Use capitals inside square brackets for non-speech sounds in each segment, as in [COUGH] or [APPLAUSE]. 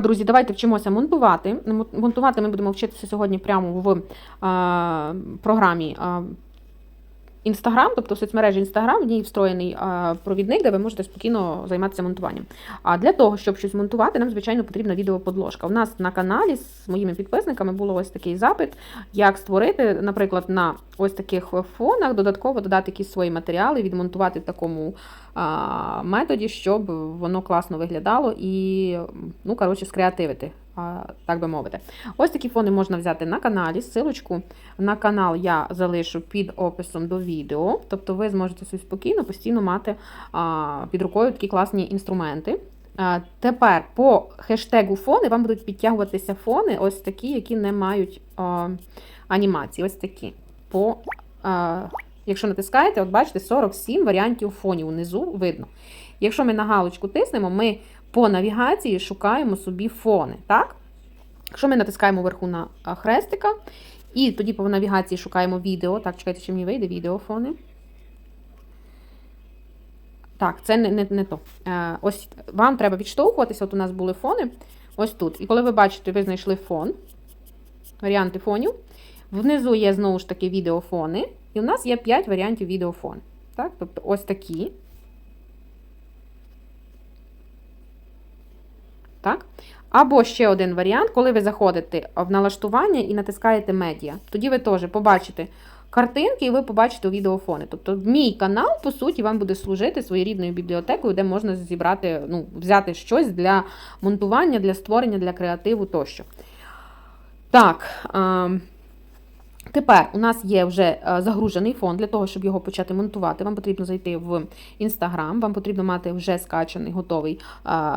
Друзі, давайте вчимося монтувати. Монтувати ми будемо вчитися сьогодні прямо в е, програмі Instagram, тобто в соцмережі Instagram, в ній встроєний е, провідник, де ви можете спокійно займатися монтуванням. А для того, щоб щось монтувати, нам, звичайно, потрібна відеоподложка. У нас на каналі з моїми підписниками було ось такий запит, як створити, наприклад, на ось таких фонах, додатково додати якісь свої матеріали, відмонтувати в такому методі, щоб воно класно виглядало і, ну, коротше, скреативити. Так би мовити. Ось такі фони можна взяти на каналі. Силочку на канал я залишу під описом до відео. Тобто ви зможете собі спокійно, постійно мати під рукою такі класні інструменти. Тепер по хештегу фони вам будуть підтягуватися фони, ось такі, які не мають анімації. Ось такі. По, Якщо натискаєте, от бачите, 47 варіантів фонів унизу видно. Якщо ми на галочку тиснемо, ми по навігації шукаємо собі фони. так? Якщо ми натискаємо вверху на хрестика, і тоді по навігації шукаємо відео. Так, чекайте, чи мені вийде відеофони. Так, це не не, не то. Е, Ось вам треба відштовхуватися. От у нас були фони. Ось тут. І коли ви бачите, ви знайшли фон, варіанти фонів. Внизу є знову ж таки відеофони. І у нас є 5 варіантів відеофон. Так? Тобто ось такі. Так? Або ще один варіант, коли ви заходите в налаштування і натискаєте медіа. Тоді ви теж побачите картинки, і ви побачите відеофони. Тобто, мій канал, по суті, вам буде служити своєрідною бібліотекою, де можна зібрати, ну, взяти щось для монтування, для створення, для креативу тощо. Так. Тепер у нас є вже е, загружений фон. Для того, щоб його почати монтувати, вам потрібно зайти в Instagram, вам потрібно мати вже скачаний готовий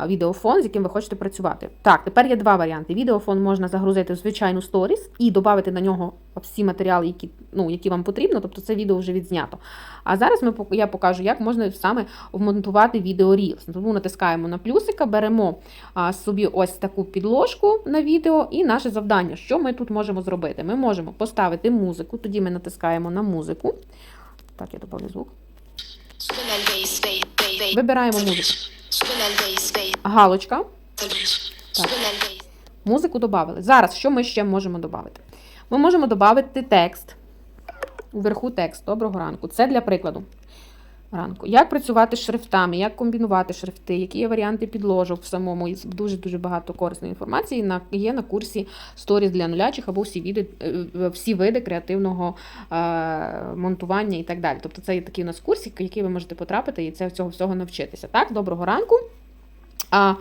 відеофон, з яким ви хочете працювати. Так, тепер є два варіанти. Відеофон можна загрузити в звичайну сторіс і додати на нього всі матеріали, які ну, які вам потрібно, тобто це відео вже відзнято. А зараз ми, я покажу, як можна саме вмонтувати відео Reels. Тому натискаємо на плюсика, беремо а, собі ось таку підложку на відео, і наше завдання, що ми тут можемо зробити? Ми можемо поставити музику, тоді ми натискаємо на музику. Так, я добавлю звук. Вибираємо музику. Галочка. Так. Музику додали. Зараз що ми ще можемо додати? Ми можемо додати текст. Вверху текст. Доброго ранку. Це для прикладу. Ранку. Як працювати з шрифтами, як комбінувати шрифти, які є варіанти підложок в самому. Дуже-дуже багато корисної інформації є на курсі Stories для нулячих або всі види, е, всі види креативного е, монтування і так далі. Тобто це є такий у нас курс, який ви можете потрапити і це цього всього навчитися. Так, доброго ранку. А,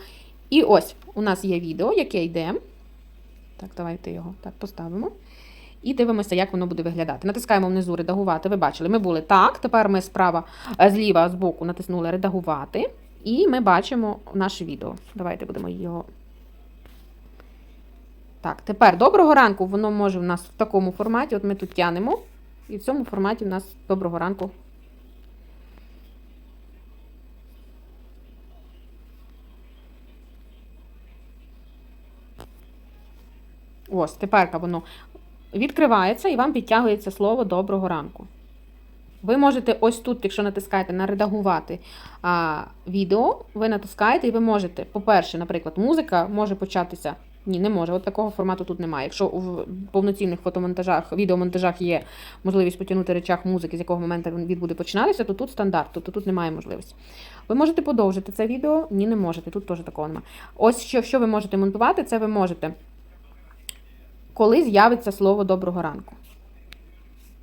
І ось у нас є відео, яке йде. Так, давайте його так поставимо. І дивимося, як воно буде виглядати. Натискаємо внизу редагувати. Ви бачили, ми були так. Тепер ми справа, е, зліва, з боку натиснули редагувати. І ми бачимо наше відео. Давайте будемо його. Так, тепер доброго ранку, воно може в нас в такому форматі. От ми тут тянемо. І в цьому форматі в нас доброго ранку. Ось, тепер воно відкривається і вам підтягується слово доброго ранку. Ви можете ось тут, якщо натискаєте на редагувати а, відео, ви натискаєте і ви можете, по-перше, наприклад, музика може початися. Ні, не може. От такого формату тут немає. Якщо в повноцінних фотомонтажах, відеомонтажах є можливість потягнути речах музики, з якого моменту він буде починатися, то тут стандарт, тобто тут немає можливості. Ви можете подовжити це відео? Ні, не можете. Тут теж такого немає. Ось що, що ви можете монтувати, це ви можете коли з'явиться слово доброго ранку.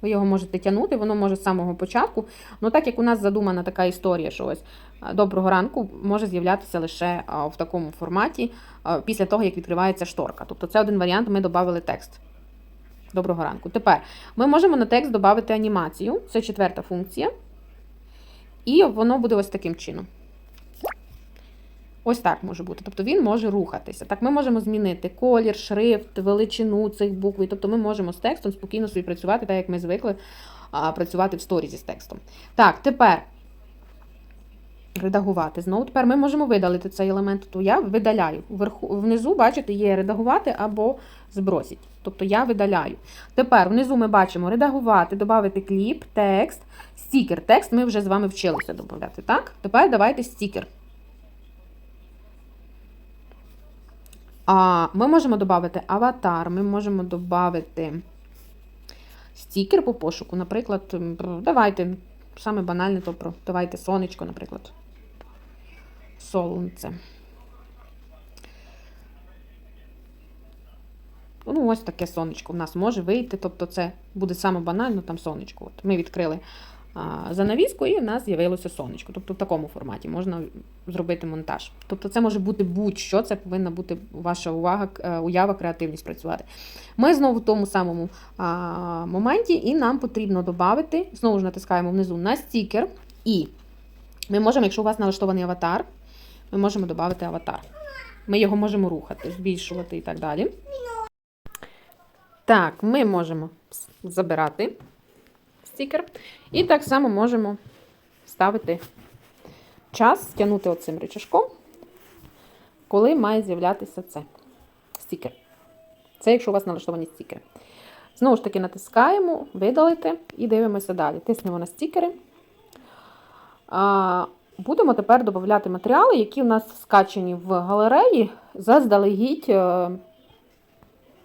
Ви його можете тягнути, воно може з самого початку. Ну, так як у нас задумана така історія, що ось доброго ранку може з'являтися лише в такому форматі після того, як відкривається шторка. Тобто це один варіант, ми додали текст. Доброго ранку. Тепер ми можемо на текст додати анімацію. Це четверта функція. І воно буде ось таким чином. Ось так може бути. Тобто він може рухатися. Так, ми можемо змінити колір, шрифт, величину цих букв. Тобто ми можемо з текстом спокійно собі працювати, так як ми звикли працювати в сторізі з текстом. Так, тепер редагувати. Знову тепер ми можемо видалити цей елемент. То я видаляю. Вверху, Внизу, бачите, є редагувати або збросіть. Тобто я видаляю. Тепер внизу ми бачимо редагувати, додати кліп, текст, стікер. Текст ми вже з вами вчилися додати. Так? Тепер давайте стікер. Ми можемо додати аватар, ми можемо додати стікер по пошуку. Наприклад, давайте саме банальне, то про давайте сонечко, наприклад. Сонце. Ну, ось таке сонечко в нас може вийти. Тобто, це буде саме банально, там сонечко. От ми відкрили а, занавіску, і в нас з'явилося сонечко. Тобто в такому форматі можна зробити монтаж. Тобто, це може бути будь-що, це повинна бути ваша увага, е, уява, креативність працювати. Ми знову в тому самому моменті, і нам потрібно додати, знову ж натискаємо внизу на стікер, і ми можемо, якщо у вас налаштований аватар, ми можемо додати аватар. Ми його можемо рухати, збільшувати і так далі. Так, ми можемо забирати стікер. І так само можемо ставити час, тягнути оцим рычажком, коли має з'являтися це стікер. Це якщо у вас налаштовані стікери. Знову ж таки, натискаємо, видалити і дивимося далі. Тиснемо на стікери. Будемо тепер додати матеріали, які у нас скачені в галереї, заздалегідь е,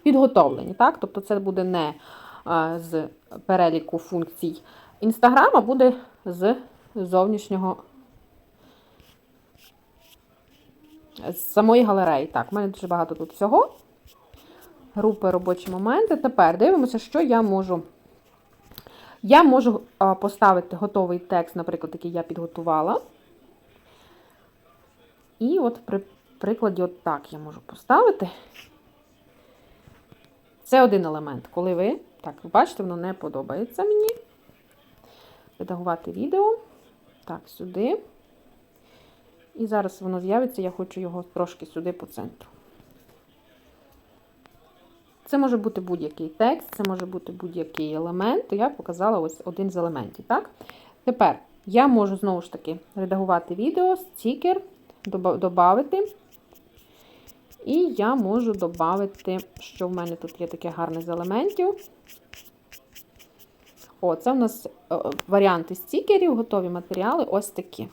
підготовлені. Так? Тобто це буде не з переліку функцій Інстаграма, буде з зовнішнього з самої галереї. Так, у мене дуже багато тут всього. Групи робочі моменти. Тепер дивимося, що я можу. Я можу поставити готовий текст, наприклад, який я підготувала. І от при прикладі, от так я можу поставити. Це один елемент. Коли ви, так, ви бачите, воно не подобається мені. Редагувати відео. Так, сюди. І зараз воно з'явиться, я хочу його трошки сюди по центру. Це може бути будь-який текст, це може бути будь-який елемент. Я показала ось один з елементів. Так? Тепер я можу знову ж таки редагувати відео, стікер, додати. І я можу додати, що в мене тут є таке гарне з елементів. О, це у нас е, варіанти стікерів, готові матеріали ось такі.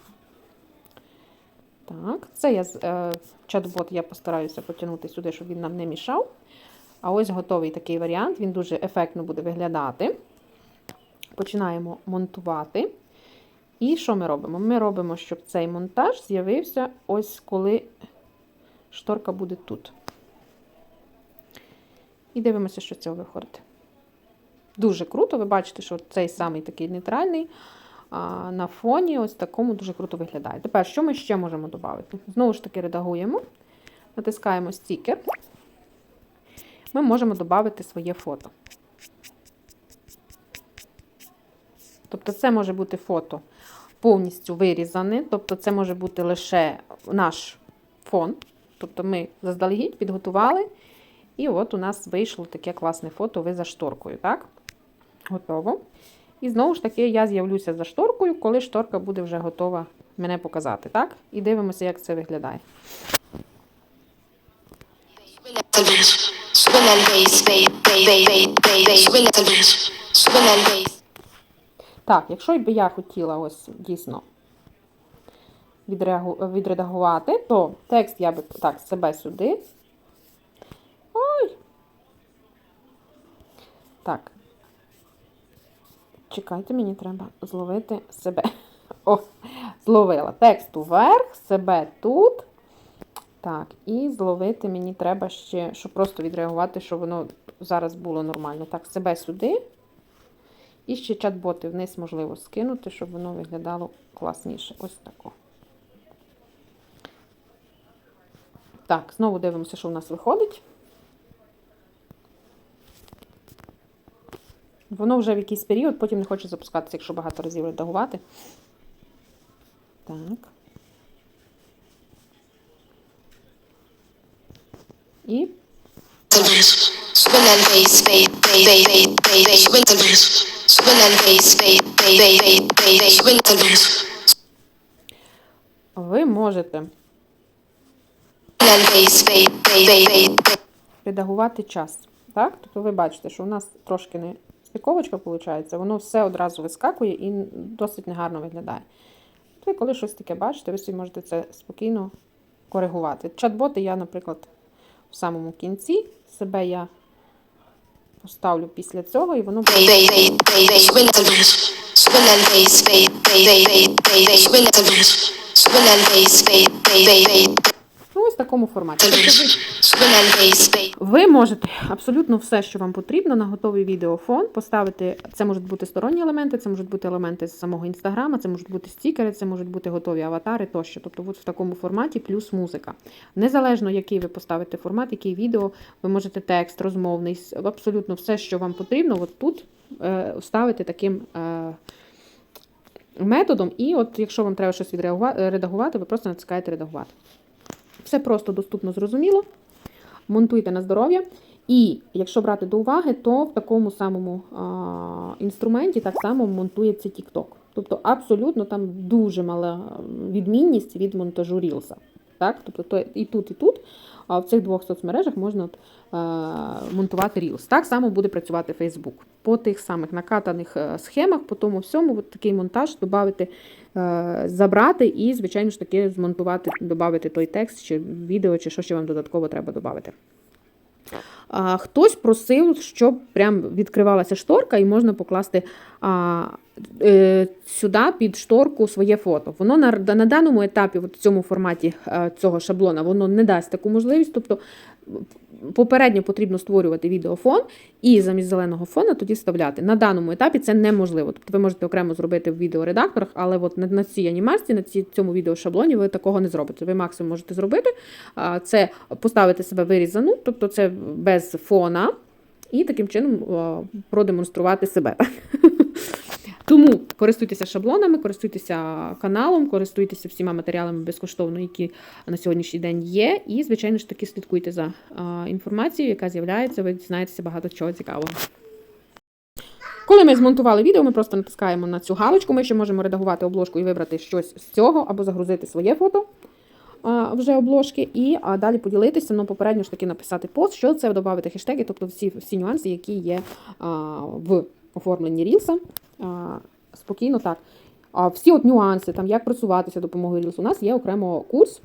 Так, це я е, чат-бот я постараюся потягнути сюди, щоб він нам не мішав. А ось готовий такий варіант, він дуже ефектно буде виглядати. Починаємо монтувати. І що ми робимо? Ми робимо, щоб цей монтаж з'явився ось коли шторка буде тут. І дивимося, що цього виходить. Дуже круто, ви бачите, що цей самий такий нейтральний а, на фоні ось такому дуже круто виглядає. Тепер, що ми ще можемо додати? Знову ж таки, редагуємо, натискаємо стікер. Ми можемо додати своє фото. Тобто, це може бути фото повністю вирізане, тобто, це може бути лише наш фон. Тобто, ми заздалегідь підготували, і от у нас вийшло таке класне фото ви за шторкою. так? Готово. І знову ж таки, я з'явлюся за шторкою, коли шторка буде вже готова мене показати. так? І дивимося, як це виглядає. Так, якщо б я хотіла ось дійсно відредагувати, то текст я би так, себе сюди. Ой! Так. Чекайте, мені треба зловити себе. [LAUGHS] О, зловила. Текст уверх, себе тут. Так, і зловити мені треба ще, щоб просто відреагувати, щоб воно зараз було нормально. Так, себе сюди. І ще чат-боти вниз можливо скинути, щоб воно виглядало класніше. Ось тако. Так, знову дивимося, що в нас виходить. Воно вже в якийсь період, потім не хоче запускатися, якщо багато разів редагувати. Так. І. Ви можете редагувати час. Так? Тобто ви бачите, що у нас трошки не стиковочка виходить, воно все одразу вискакує і досить негарно виглядає. Ви коли щось таке бачите, ви собі можете це спокійно коригувати. Чат-боти я, наприклад, в самому кінці. Себе я поставлю після цього, і воно буде. Ось в такому форматі. Тобто ви- можете абсолютно все, що вам потрібно, на готовий відеофон поставити. Це можуть бути сторонні елементи, це можуть бути елементи з самого інстаграма, це можуть бути стікери, це можуть бути готові аватари тощо. Тобто, от в такому форматі плюс музика. Незалежно, який ви поставите формат, який відео, ви можете текст, розмовний, абсолютно все, що вам потрібно, от тут е, ставити таким. Е, Методом, і от якщо вам треба щось відреагувати, редагувати, ви просто натискаєте редагувати. Все просто доступно, зрозуміло монтуйте на здоров'я. І якщо брати до уваги, то в такому самому а, інструменті так само монтується TikTok. Тобто абсолютно там дуже мала відмінність від монтажу Reels. Так? Тобто то і тут, і тут, а в цих двох соцмережах можна от, е, монтувати Reels. Так само буде працювати Facebook. По тих самих накатаних е, схемах, по тому всьому, от такий монтаж додати, е, забрати і, звичайно ж таки, змонтувати, додати той текст, чи відео, чи що ще вам додатково треба додати. А, хтось просив, щоб прям відкривалася шторка, і можна покласти а, е, сюди під шторку своє фото. Воно на, на даному етапі, в цьому форматі а, цього шаблона, воно не дасть таку можливість. Тобто попередньо потрібно створювати відеофон і замість зеленого фона тоді вставляти. На даному етапі це неможливо. Тобто ви можете окремо зробити в відеоредакторах, але от на, цій анімації, на цьому відеошаблоні ви такого не зробите. Ви максимум можете зробити це поставити себе вирізану, тобто це без фона, і таким чином продемонструвати себе. [LAUGHS] Користуйтеся шаблонами, користуйтеся каналом, користуйтеся всіма матеріалами безкоштовно, які на сьогоднішній день є. І, звичайно ж таки, слідкуйте за інформацією, яка з'являється. Ви дізнаєтеся багато чого цікавого. Коли ми змонтували відео, ми просто натискаємо на цю галочку. Ми ще можемо редагувати обложку і вибрати щось з цього, або загрузити своє фото вже обложки, і далі поділитися. Ну, попередньо ж таки написати пост, що це додати хештеги, тобто всі, всі нюанси, які є в оформленні Рілса. Спокійно так. А всі от нюанси, там як просуватися допомогою Рілсу. У нас є окремо курс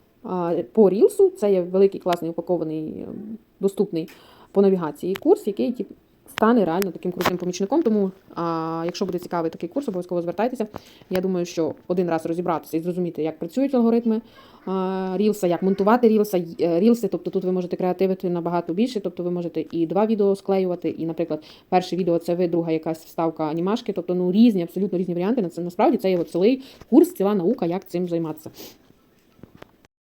по Рілсу. Це є великий, класний, упакований, ем, доступний по навігації курс, який стане реально таким крутим помічником. Тому, а, якщо буде цікавий такий курс, обов'язково звертайтеся. Я думаю, що один раз розібратися і зрозуміти, як працюють алгоритми а, Рілса, як монтувати Рілса, е, Рілси. Тобто тут ви можете креативити набагато більше. Тобто ви можете і два відео склеювати, і, наприклад, перше відео це ви, друга якась вставка анімашки. Тобто, ну різні, абсолютно різні варіанти. На це насправді це є цілий курс, ціла наука, як цим займатися.